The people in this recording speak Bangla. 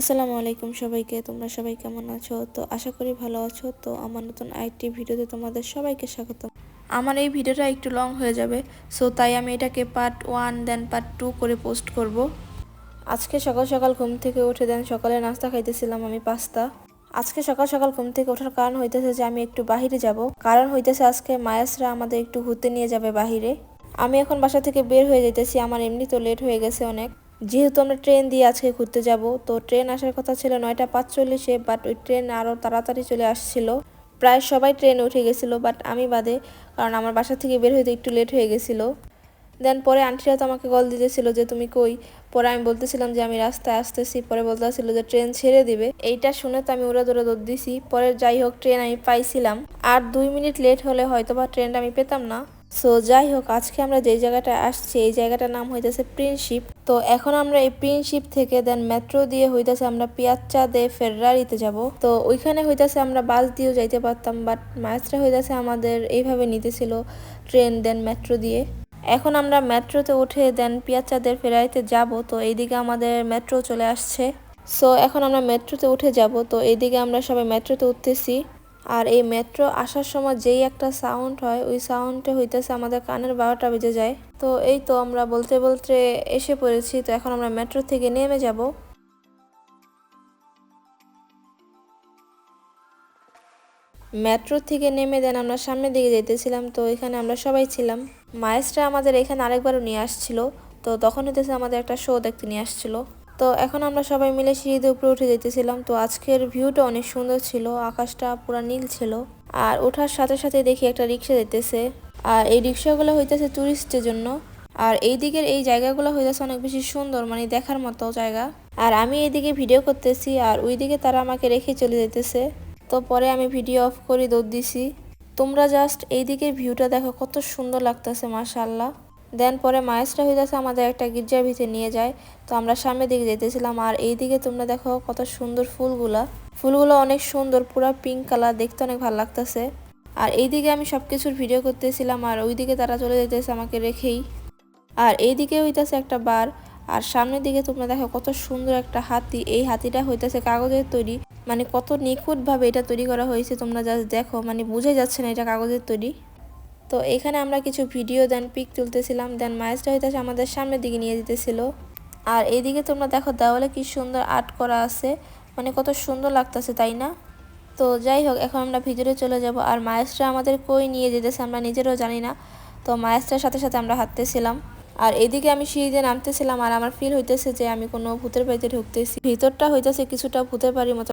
আসসালামু আলাইকুম সবাইকে, তোমরা সবাই কেমন আছো? তো আশা করি ভালো আছো। তো আমার নতুন আরেকটি ভিডিওতে তোমাদের সবাইকে স্বাগত আমার এই ভিডিওটা একটু লং হয়ে যাবে, সো তাই আমি এটাকে part one then part two করে পোস্ট করব। আজকে সকাল সকাল ঘুম থেকে উঠে দেন সকালে নাস্তা খাইতেছিলাম আমি পাস্তা। আজকে সকাল সকাল ঘুম থেকে ওঠার কারণ হইতেছে যে আমি একটু বাহিরে যাব। কারণ হইতেছে আজকে মায়াসরা আমাদের একটু ঘুরতে নিয়ে যাবে বাহিরে। আমি এখন বাসা থেকে বের হয়ে যাইতেছি, আমার এমনি তো লেট হয়ে গেছে অনেক। যেহেতু আমরা ট্রেন দিয়ে আজকে ঘুরতে যাব, তো ট্রেন আসার কথা ছিল নয়টা পাঁচচল্লিশে বাট ওই ট্রেন আরও তাড়াতাড়ি চলে আসছিল। প্রায় সবাই ট্রেনে উঠে গেছিল বাট আমি বাদে, কারণ আমার বাসা থেকে বের হইতে একটু লেট হয়ে গেছিল। দেন পরে আন্টিরা তো আমাকে কল দিতেছিল যে, তুমি কই? পরে আমি বলতেছিলাম যে, আমি রাস্তায় আসতেছি। পরে বলতেছিল যে, ট্রেন ছেড়ে দিবে। এইটা শুনে তো আমি উড়া দৌড়া দৌড় দিছি। পরে যাই হোক, ট্রেন আমি পাইছিলাম। আর দুই মিনিট লেট হলে হয়তো বা ট্রেনটা আমি পেতাম না। সো যাই হোক, আজকে আমরা যেই জায়গাটা আসছি, এই জায়গাটার নাম হইতেছে প্রিন্সিপ তো এখন আমরা এই প্রিন্সিপ থেকে দেন মেট্রো দিয়ে হইতাছে আমরা পিয়াচ্চা দে ফেরারিতে যাব। তো ওইখানে হইতাছে আমরা বাস দিয়েও যাইতে পারতাম বাট মাছটা হইতাছে আমাদের এইভাবে নিতেছিল ট্রেন দেন মেট্রো দিয়ে। এখন আমরা মেট্রোতে উঠে দেন পিয়াচ্চাদের ফেরারিতে যাব, তো এইদিকে আমাদের মেট্রো চলে আসছে। সো এখন আমরা মেট্রোতে উঠে যাব, তো এইদিকে আমরা সবাই মেট্রোতে উঠতেছি। আর এই মেট্রো আসার সময় যেই একটা সাউন্ড হয়, ওই সাউন্ডটা হইতেছে আমাদের কানের বারোটা বেজে যায়। তো এই তো আমরা বলতে বলতে এসে পড়েছি, তো এখন আমরা মেট্রো থেকে নেমে যাব। মেট্রো থেকে নেমে দেন আমরা সামনের দিকে যেতেছিলাম তো এখানে আমরা সবাই ছিলাম। মায়েসরা আমাদের এখানে আরেকবারও নিয়ে আসছিল, তো তখন হইতেছে আমাদের একটা শো দেখতে নিয়ে আসছিল। তো এখন আমরা সবাই মিলে সিঁড়িতে উপরে উঠে যেতেছিলাম। তো আজকের ভিউটা অনেক সুন্দর ছিল, আকাশটা পুরো নীল ছিল। আর ওঠার সাথে সাথে দেখি একটা রিক্সা যেতেছে। আর এই রিক্সাগুলো হইতেছে টুরিস্টের জন্য। আর এই দিকের এই জায়গাগুলো হইতেছে অনেক বেশি সুন্দর মানে দেখার মতো জায়গা। আর আমি এইদিকে ভিডিও করতেছি, আর ওই দিকে তারা আমাকে রেখে চলে যেতেছে। তো পরে আমি ভিডিও অফ করে দৌড় দিছি। তোমরা জাস্ট এই দিকের ভিউটা দেখো, কত সুন্দর লাগতেছে মাশাল্লাহ দেন পরে মায়েসরা হইতেছে আমাদের একটা গির্জার ভিতরে নিয়ে যায়। তো আমরা সামনের দিকে যেতেছিলাম আর এই দিকে তোমরা দেখো কত সুন্দর ফুলগুলা। ফুলগুলো অনেক সুন্দর, পুরা পিঙ্ক কালার দেখতে অনেক ভালো লাগতেছে। আর এইদিকে আমি সব কিছুর ভিডিও করতেছিলাম আর ওইদিকে তারা চলে যেতেছে আমাকে রেখেই। আর এইদিকে হইতেছে একটা বার, আর সামনের দিকে তোমরা দেখো কত সুন্দর একটা হাতি। এই হাতিটা হইতেছে কাগজের তৈরি মানে কত নিখুঁতভাবে এটা তৈরি করা হয়েছে তোমরা জাস্ট দেখো মানে বুঝে যাচ্ছে না এটা কাগজের তৈরি। তো এখানে আমরা কিছু ভিডিও দেন পিক তুলতেছিলাম দেন মায়েসটা হইতেছে আমাদের সামনের দিকে নিয়ে যেতেছিল। আর এইদিকে তোমরা দেখো দেওয়ালে কি সুন্দর আর্ট করা আছে মানে কত সুন্দর লাগতেছে, তাই না? তো যাই হোক, এখন আমরা ভিতরে চলে যাব। আর মায়েসটা আমাদের কই নিয়ে যেতেছে আমরা নিজেরও জানি না। তো মায়েসটার সাথে সাথে আমরা হাঁটতেছিলাম। আর এদিকে আমি সিঁড়িতে নামতেছিলাম, আর আমার ফিল হইতেছে যে আমি কোনো ভূতের বাড়িতে ঢুকতেছি। ভিতরটা হইতেছে কিছুটা ভূতের বাড়ির মতো।